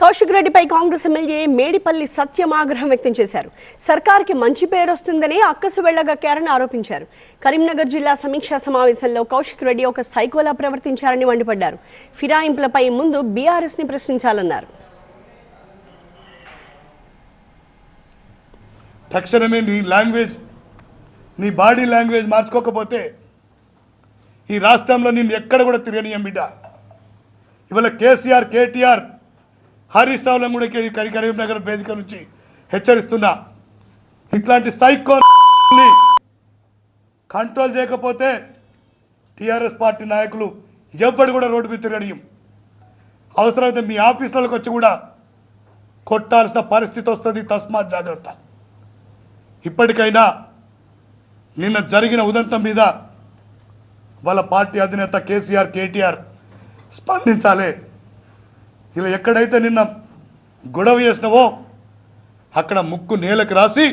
కౌశిక్ రెడ్డిపై కాంగ్రెస్ ఎమ్మెల్యే మేడిపల్లి సత్యం ఆగ్రహం వ్యక్తం చేశారు. సర్కార్కి మంచి పేరు వస్తుందని అక్కసు వెళ్ళగక్కారని ఆరోపించారు. కరీంనగర్ జిల్లా సమీక్షా సమావేశంలో కౌశిక్ రెడ్డి ఒక సైకోలా ప్రవర్తించారని మండిపడ్డారు. ఫిరాయింపులపై ముందు బీఆర్ఎస్ని ప్రశ్నించాలన్నారు. తక్షణమే నీ లాంగ్వేజ్ నీ బాడీ లాంగ్వేజ్ మార్చుకోకపోతే ఈ రాష్ట్రంలో నిన్ను ఎక్కడ కూడా తిరగనీయం బిడ్డ. ఇవాళ కేసీఆర్ కేటీఆర్ హరీష్ రావులను కూడా ఇక్కడ ఈ కరీంనగర్ వేదిక నుంచి హెచ్చరిస్తున్నా. ఇట్లాంటి సైకో కంట్రోల్ చేయకపోతే టీఆర్ఎస్ పార్టీ నాయకులు ఎవ్వడు కూడా రోడ్డు మీద తిరగడం అవసరమైతే మీ ఆఫీసులకు వచ్చి కూడా కొట్టాల్సిన పరిస్థితి వస్తుంది. తస్మాత్ జాగ్రత్త. ఇప్పటికైనా నిన్న జరిగిన ఉదంతం మీద వాళ్ళ పార్టీ అధినేత కేసీఆర్ కేటీఆర్ స్పందించాలి. ఇలా ఎక్కడైతే నిన్న గొడవ చేసినవో అక్కడ ముక్కు నేలకు రాసి